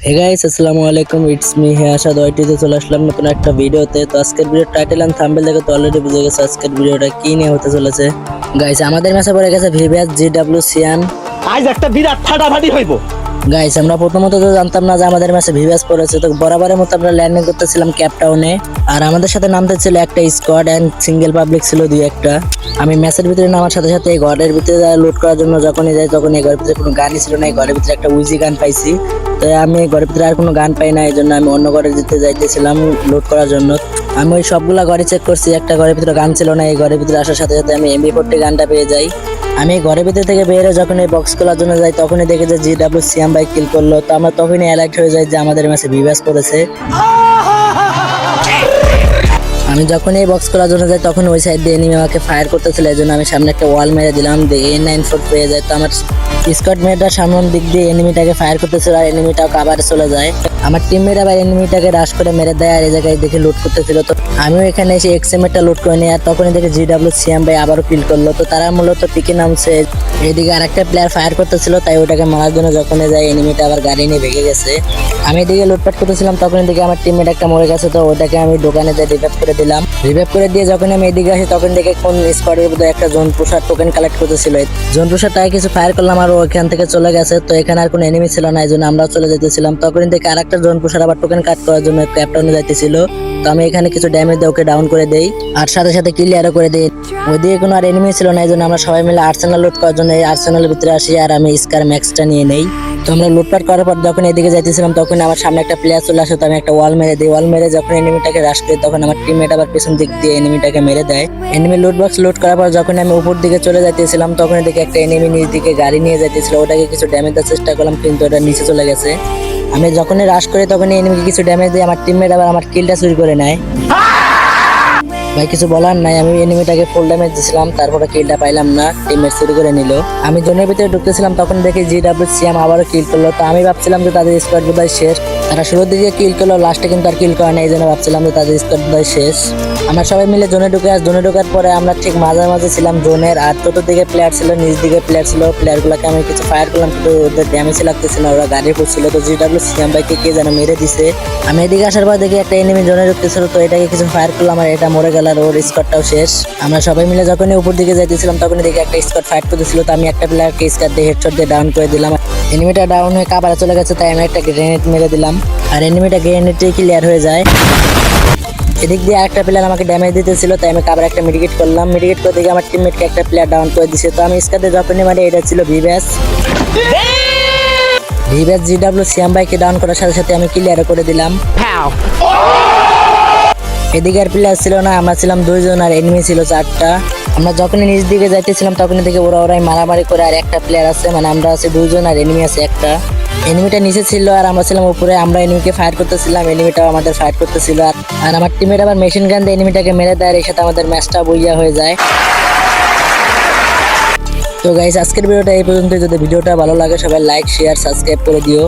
Hey guys আসসালামু আলাইকুম it's me হে আশা দয়টিতে চলে আসলাম নতুন একটা ভিডিওতে তো আজকের ভিডিও টাইটেল এন্ড থাম্বনেল দেখে তো অলরেডি বুঝে গেছে আজকের ভিডিওটা কি নিয়ে হতে চলেছে গাইস আমাদের ম্যাচে পড়ে গেছে ভিভিএস জি ডাব্লিউ সিয়ান আজ একটা বিরাট ফাটাফাটি হইব। গাইস আমরা প্রথমত তো জানতাম না যে আমাদের ম্যাচে ভিভিএস পড়েছে, তো বরাবরের মতো আমরা ল্যান্ডিং করতেছিলাম ক্যাপটাউনে আর আমাদের সাথে নামতে ছিল একটা স্কোয়াড অ্যান্ড সিঙ্গেল পাবলিক ছিল দুই একটা। আমি ম্যাচের ভিতরে নামার সাথে সাথে এই ঘরের ভিতরে লুট করার জন্য যখনই যাই তখন এই ঘরের ভিতরে কোনো গানই ছিল না, এই ঘরের ভিতরে একটা উইজি গান পাইছি। তো আমি ঘরের ভিতরে আর কোনো গান পাই না এই জন্য আমি অন্য ঘরে যেতে যাইতেছিলাম লুট করার জন্য। আমি ওই সবগুলা ঘরে চেক করছি, একটা ঘরের ভিতরে গান ছিল না, এই ঘরের ভিতরে আসার সাথে সাথে আমি এমবি ফোরটি গানটা পেয়ে যাই। আমি ঘরের ভিতর থেকে বেরো যখন এই বক্স খোলার জন্য যাই, তখনই দেখে যে জি ডাব্লিউ সিয়াম বাইক কিল করল। তো আমরা তখনই অ্যালার্ট হয়ে যাই যে আমাদের ম্যাচে বিভাস করেছে আমি যখন এই বক্স খোলার জন্য যাই, তখন ওই সাইড দিয়ে এনিমি আমাকে ফায়ার করতেছিল, এই জন্য আমি সামনে একটা ওয়াল মেরে দিলাম, দিয়ে এ নাইন ফোর পেয়ে যায়। তো আমার স্কট মেয়েটা সামনের দিক দিয়ে এনিমিটাকে ফায়ার করতেছিল, আর এনিমিটাও কাবারে চলে যায়। আমার টিমমেট আবার এনিমিটাকে রাশ করে মেরে দেয়, আর এই জায়গায় দেখে লুট করতেছিল। তো আমিও এখানে এসে এক্সএমএরটা লুট করে নিই আর তখনই দেখে জি ডাব্লিউ সিএম ভাই আবারও কিল করল। তো তারা মূলত পিকে নামছে। এদিকে আরেকটা প্লেয়ার ফায়ার করতেছিল, তাই ওটাকে মারার জন্য যখনই যায় এনিমিটা আবার গাড়ি নিয়ে ভেঙে গেছে। আমি এদিকে লুটপাট করতেছিলাম তখন এদিকে আমার টিমমেট একটা মরে গেছে, তো ওটাকে আমি দোকানে যাই রিভাইভ করে দিলাম। রিভাইভ করে দিয়ে যখন আমি এদিকে আসি, তখন দেখে কোন স্কোয়াডের মধ্যে একটা জোন প্রসাদ টোকেন কালেক্ট করতেছিল। জোন প্রসাদ তাই কিছু ফায়ার করলাম আর ওখান থেকে চলে গেছে। তো এখানে আর কোনো এনিমি ছিল না, এই জন্য আমরাও চলে যেতেছিলাম। তখন দেখে আরেকটা জোন প্রসাদ আবার টোকেন কাট করার জন্য ক্যাপটাউনে যাইতেছিল। তো আমি এখানে কিছু ড্যামেজ দিয়ে ওকে ডাউন করে দেই। আর সাথে সাথে ক্লিয়ারও করে দেই। ওইদিকে কোনো আর এনিমি ছিল না, এই জন্য আমরা সবাই মিলে আর্সেনাল লোড করার জন্য এই আর্সেনালের ভিতরে আসি আর আমি স্কার ম্যাক্সটা নিয়ে নেই। তো আমরা লুটপাট করার পর যখন এদিকে যাইতেছিলাম, তখন আমার সামনে একটা প্লেয়ার চলে আসে, তো আমি একটা ওয়াল মেরে দিই। ওয়াল মেরে যখন এনিমিটাকে রাশ করি, তখন আমার টিমমেট আবার পেছন দিক দিয়ে এনিমিটাকে মেরে দেয়। এনিমি লুট বক্স লুট করার পর যখন আমি উপর দিকে চলে যাইতেছিলাম, তখন দেখি একটা এনিমি নিজ দিকে গাড়ি নিয়ে যাইতেছিল। ওটাকে কিছু ড্যামেজ দেওয়ার চেষ্টা করলাম, কিন্তু ওটা নিচে চলে গেছে। আমি যখনই রাশ করি, তখনই এনিমিকে কিছু ড্যামেজ দিই আমার টিমমেট আবার আমার কিলটা চুরি করে নেয়। ভাই, কিছু বলার নাই। আমি এনিমিটাকে ফুল ড্যামেজ দিছিলাম, তারপরে কিলটা পাইলাম না টিমমেট চুরি করে নিল। আমি জোনের ভিতরে ঢুকতেছিলাম, তখন দেখি জি ডাব্লিউ সিএম আবারও কিল করল। তো আমি ভাবছিলাম যে তাদের স্কোয়াড বোধহয় শেষ। তারা শুরুর দিকে কিল করল লাস্টে কিন্তু আর কিল করে না এই জন্য ভাবছিলাম যে তাদের স্কোয়াড বোধহয় শেষ। আমরা সবাই মিলে জোনে ঢুকে, আর জোনে ঢোকার পরে আমরা ঠিক মাঝামাঝি ছিলাম জোনের আর চতুর্দিকে প্লেয়ার ছিল, নিচ দিকে প্লেয়ার ছিল প্লেয়ারগুলোকে আমি কিছু ফায়ার করলাম, কিন্তু ওদের ড্যামেজই লাগতেছিল, ওরা গাড়ি পড়ছিল তো জি ডাব্লিউ সিএম ভাইকে কে যেন মেরে দিছে। আমি এদিকে আসার পর দেখি একটা এনিমি জোনে ঢুকতেছিল, তো এটাকে কিছু ফায়ার করলাম, আর এটা মরে গেল, আর ওর স্কোয়াডটাও শেষ। আমরা সবাই মিলে যখনই উপর দিকে যাইতেছিলাম, তখনই দেখি একটা স্কোয়াড ফাইট করতেছিল, তো আমি একটা প্লেয়ারকে স্কোয়াড দিয়ে হেডশট দিয়ে ডাউন করে দিলাম। এনিমিটা ডাউন হয়ে কাবারে চলে গেছে, তাই আমি একটা গ্রেনেড মেরে দিলাম। আর এনিমিটা গ্রেনেডটাই ক্লিয়ার হয়ে যায়। এদিক দিয়ে একটা প্লেয়ার আমাকে ড্যামেজ দিতেছিল তাই আমি কাবার একটা মেডিকেট করলাম। মেডিকেট করতে দেখে আমার টিমমেটকে একটা প্লেয়ার ডাউন করে দিছে। তো আমি স্কাতে যখনই মানে এটা ছিল ভিভ্যাস ভিভ্যাস জি ডাব্লিউ সিয়াম বাইকে ডাউন করার সাথে সাথে আমি ক্লিয়ার করে দিলাম। এদিকে আর প্লেয়ার ছিল না আমরা ছিলাম দুইজন আর এনিমি ছিল চারটা। আমরা যখনই নিচ দিকে যাইতেছিলাম তখনই দেখে ওরা ওরাই মারামারি করে আর একটা প্লেয়ার আছে মানে আমরা আছি দুইজন আর এনিমি আছে একটা। এনিমিটা নিচে ছিল আর আমরা ছিলাম উপরে। আমরা এনিমিকে ফায়ার করতেছিলাম এনিমিটাও আমাদের ফায়ার করতেছিল। আর আমার টিমের আবার মেশিন গান দিয়ে এনিমিটাকে মেরে দেয় এর সাথে আমাদের ম্যাচটা বইয়া হয়ে যায়। তো গাইস আজকের ভিডিওটা এই পর্যন্ত যদি ভিডিওটা ভালো লাগে, সবাই লাইক শেয়ার সাবস্ক্রাইব করে দিও।